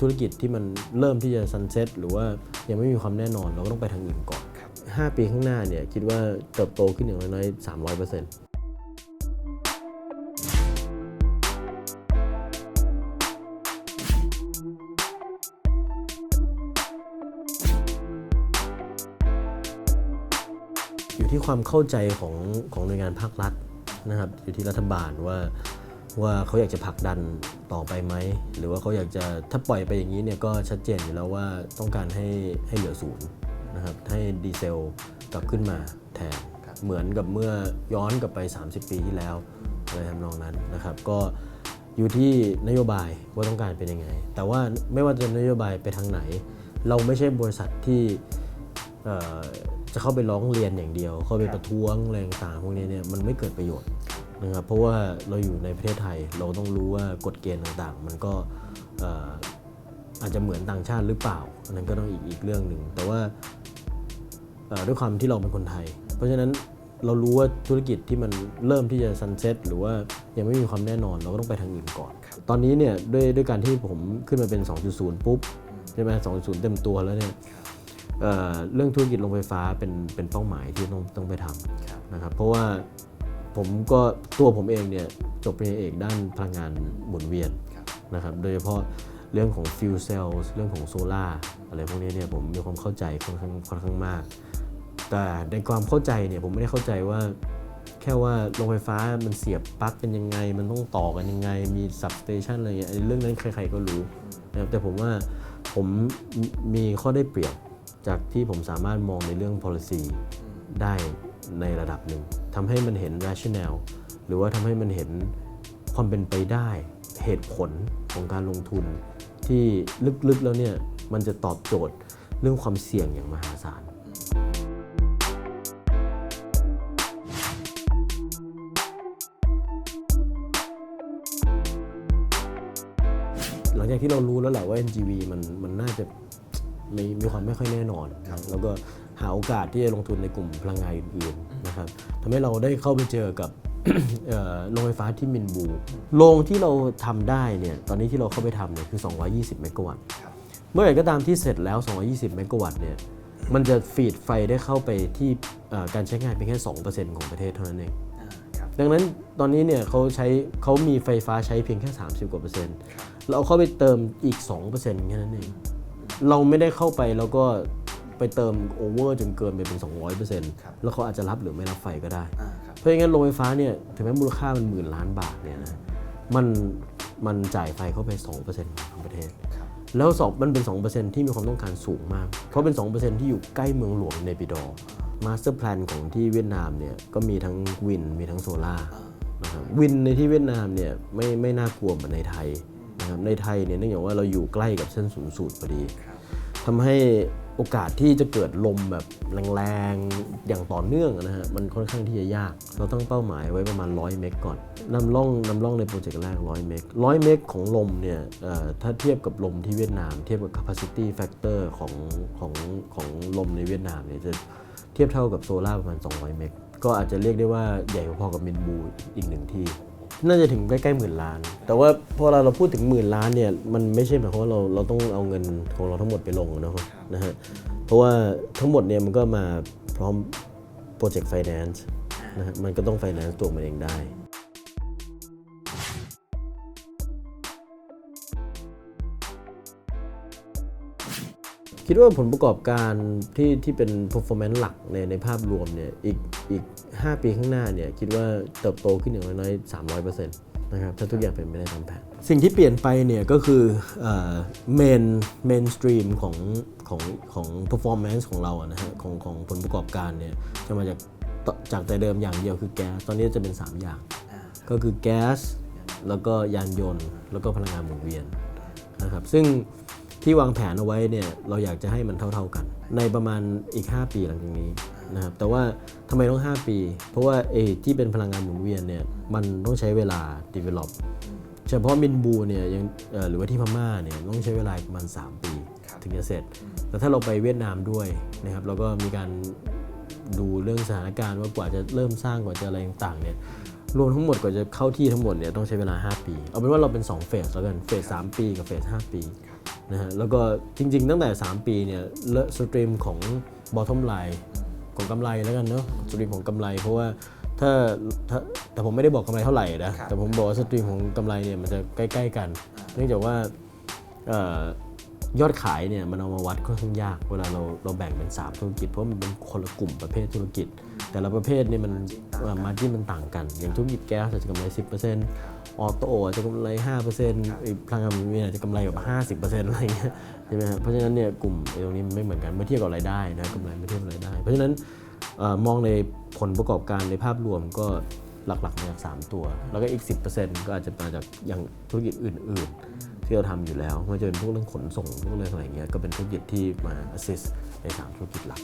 ธุรกิจที่มันเริ่มที่จะซันเซ็ตหรือว่ายังไม่มีความแน่นอนเราก็ต้องไปทางอื่นก่อน 5 ปีข้างหน้าเนี่ยคิดว่าเติบโตขึ้นอย่างน้อยๆ300เปอร์เซ็นต์อยู่ที่ความเข้าใจของของหน่วยงานภาครัฐนะครับอยู่ที่รัฐบาลว่า ว่าเขาอยากจะผลักดันต่อไปไหม หรือว่าเขาอยากจะถ้าปล่อยไปอย่างนี้เนี่ยก็ชัดเจนอยู่แล้วว่าต้องการให้ให้เหลือศูนย์นะครับให้ดีเซลกลับขึ้นมาแทนเหมือนกับเมื่อย้อนกลับไป 30 ปีที่แล้วอะไรทำนองนั้นนะครับ ก็อยู่ที่นโยบายว่าต้องการเป็นยังไง แต่ว่าไม่ว่าจะนโยบายไปทางไหน เราไม่ใช่บริษัทที่เอ่อจะเข้าไปร้องเรียนอย่างเดียว เข้าไปประท้วงอะไรต่างๆพวกนี้เนี่ยมันไม่เกิดประโยชน์ นะครับเพราะว่าเราอยู่ในประเทศไทยเราต้องรู้ว่ากฎเกณฑ์ต่างๆ มันก็เอ่ออาจจะเหมือนต่างชาติหรือเปล่าอันนั้นก็ต้องอีกอีกเรื่องหนึ่งแต่ว่าเอ่อด้วยความที่เราเป็นคนไทย เพราะฉะนั้นเรารู้ว่าธุรกิจที่มันเริ่มที่จะซันเซ็ตหรือว่ายังไม่มีความแน่นอนเราก็ต้องไปทางอื่นก่อน ตอนนี้เนี่ยด้วยด้วยการที่ผมขึ้นมาเป็น 2.0 ปุ๊บใช่ไหม2.0เต็มตัวแล้วเนี่ยเอ่อเรื่องธุรกิจโรงไฟฟ้าเป็นเป็นเป้าหมายที่ต้องต้องไปทำนะครับเพราะว่า ผมก็ตัวผมเองเนี่ยจบปริญญาเอกด้านพลังงานหมุนเวียนนะครับโดยเฉพาะเรื่องของฟิวเซลเรื่องของโซลาอะไรพวกนี้เนี่ยผมมีความเข้าใจค่อนข้างค่อนข้างมาก แต่ในความเข้าใจเนี่ยผมไม่ได้เข้าใจว่าแค่ว่าโรงไฟฟ้ามันเสียบปลั๊กเป็นยังไง มันต้องต่อกันยังไง มีสับสเตชันอะไรเงี้ยไอ้เรื่องนั้นใครๆก็รู้นะครับแต่ผมว่าผมมีข้อได้เปรียบจากที่ผมสามารถมองในเรื่อง policy ได้ ในระดับหนึ่งทำให้มันเห็น rationale หรือว่าทำให้มันเห็นความเป็นไปได้เหตุผลของการลงทุน ที่ลึกๆแล้วเนี่ยมันจะตอบโจทย์เรื่องความเสี่ยงอย่างมหาศาลหลังจากที่เรารู้แล้วแหละว่า NGV มันมันน่าจะ มีมีความไม่ค่อยแน่นอนนะแล้วก็หาโอกาสที่จะลงทุนในกลุ่มพลังงานอื่นๆนะครับทำให้เราได้เข้าไปเจอกับเอ่อโรงไฟฟ้าที่มินบูโรงที่เราทำได้เนี่ยตอนนี้ที่เราเข้าไปทำเนี่ยคือ 220 เมกะวัตต์เมื่อไหร่ก็ตามที่เสร็จแล้ว 220 เมกะวัตต์เนี่ยมันจะฟีดไฟได้เข้าไปที่เอ่อการใช้งานเพียงแค่ 2%ของประเทศเท่านั้นเองดังนั้นตอนนี้เนี่ยเขาใช้เขามีไฟฟ้าใช้เพียงแค่ 30 กว่าเปอร์เซ็นต์เราเอาเข้าไปเติมอีก 2%แค่นั้นเอง เราไม่ได้เข้าไปแล้วก็ไปเติมโอเวอร์จนเกินไปเป็น 200%แล้วเขาอาจจะรับหรือไม่รับไฟก็ได้ เพราะงั้นโรงไฟฟ้าเนี่ยถึงแม้มูลค่ามันหมื่นล้านบาทเนี่ยนะมันมันจ่ายไฟเข้าไป2%ของประเทศ แล้วสองมันเป็น 2%ที่มีความต้องการสูงมาก เพราะเป็น 2%ที่อยู่ใกล้เมืองหลวงเนปิดอร์มาสเตอร์แพลนของที่เวียดนามเนี่ยก็มีทั้งวินมีทั้งโซล่านะครับวินในที่เวียดนามเนี่ยไม่ไม่น่ากลัวเหมือนในไทยนะครับในไทยเนี่ยเนื่องจากว่าเราอยู่ใกล้กับเส้นศูนย์สูตรพอดี ทำให้โอกาสที่จะเกิดลมแบบแรงๆ อย่างต่อเนื่องนะฮะ มันค่อนข้างที่จะยาก เราตั้งเป้าหมายไว้ประมาณ 100 เมกก่อนนำร่องนำร่องในโปรเจกต์แรก 100 เมก 100 เมกของลมเนี่ยถ้าเทียบกับลมที่เวียดนาม เทียบกับ capacity factor ของของของลมในเวียดนามเนี่ยจะเทียบเท่ากับโซล่าประมาณ 200 เมก ก็อาจจะเรียกได้ว่าใหญ่พอๆกับมินบูอีกหนึ่งที่ น่าจะถึงใกล้ๆหมื่นล้าน แต่ว่าพอเราเราพูดถึงหมื่นล้านเนี่ยมันไม่ใช่หมายความว่าเราเราต้องเอาเงินของเราทั้งหมดไปลงนะครับนะฮะเพราะว่าทั้งหมดเนี่ยมันก็มาพร้อมโปรเจกต์ไฟแนนซ์นะฮะมันก็ต้องไฟแนนซ์ตัวมันเองได้ คิดว่าผลประกอบการที่ที่เป็น performance หลักในในภาพรวมเนี่ยอีกอีก 5 ปีข้างหน้าเนี่ยคิดว่าเติบโตขึ้นอย่างน้อยๆ300%นะครับถ้าทุกอย่างเป็นไปได้ตามแผนสิ่งที่เปลี่ยนไปเนี่ยก็คือเมนเมนสตรีมของของของ performance ของเราอะนะฮะของของผลประกอบการเนี่ยจะมาจากจากแต่เดิมอย่างเดียวคือแก๊ส ตอนนี้จะเป็น 3 อย่าง ก็คือแก๊ส แล้วก็ยานยนต์ แล้วก็พลังงานหมุนเวียนนะครับซึ่ง ที่วางแผนเอาไว้เนี่ยเราอยากจะให้มันเท่า ๆกัน ในประมาณอีก 5 ปีหลังจากนี้นะครับแต่ว่าทำไมต้อง 5 ปี เพราะว่าเอที่เป็นพลังงานหมุนเวียนเนี่ยมันต้องใช้เวลา develop เฉพาะมินบูเนี่ยยังเอ่อหรือว่าที่พม่าเนี่ยต้องใช้เวลาประมาณ 3 ปี ถึงจะเสร็จ แต่ถ้าเราไปเวียดนามด้วยนะครับเราก็มีการดูเรื่องสถานการณ์ว่ากว่าจะเริ่มสร้างกว่าจะอะไรต่างๆเนี่ยรวมทั้งหมดกว่าจะเข้าที่ทั้งหมดเนี่ยต้องใช้เวลา 5 ปี เอาเป็นว่าเราเป็น 2 เฟสแล้วกัน เฟส 3 ปีกับเฟส 5 ปี นะฮะแล้วก็จริง ๆ ตั้งแต่ 3 ปีเนี่ยเลสตรีมของ bottom line ของกำไรแล้วกันเนาะสตรีมของกำไร เพราะว่าถ้าถ้าแต่ผมไม่ได้บอกกำไรเท่าไหร่นะครับแต่ผมบอกว่าสตรีมของกำไรเนี่ยมันจะใกล้ ๆ กัน เนื่องจากว่าเอ่อ ยอดขายเนี่ยมันเอามาวัดค่อนข้างยาก เวลาเราเราแบ่งเป็น 3 ธุรกิจเพราะมันเป็นคนละกลุ่มประเภทธุรกิจ แต่ละประเภทเนี่ยมันมาจิ้นมันต่างกัน อย่างธุรกิจแก๊สอาจจะกำไร 10%ออโต้อาจจะกำไร5%อีกพลังงานหมุนเวียนอาจจะกำไรแบบ50%อะไรเงี้ยใช่ไหมครับเพราะฉะนั้นเนี่ยกลุ่มตรงนี้มันไม่เหมือนกันเมื่อเทียบกับรายได้นะกำไรเมื่อเทียบกับรายได้ เพราะฉะนั้นอมองในผลประกอบการในภาพรวมก็หลักๆมาจาก3ตัว แล้วก็อีก 10%ก็อาจจะมาจากอย่างธุรกิจอื่น ๆ ที่เราทำอยู่แล้วไม่ว่าจะเป็นพวกเรื่องขนส่งพวกเรื่องอะไรเงี้ยก็เป็นธุรกิจที่มา assist ใน3ธุรกิจหลัก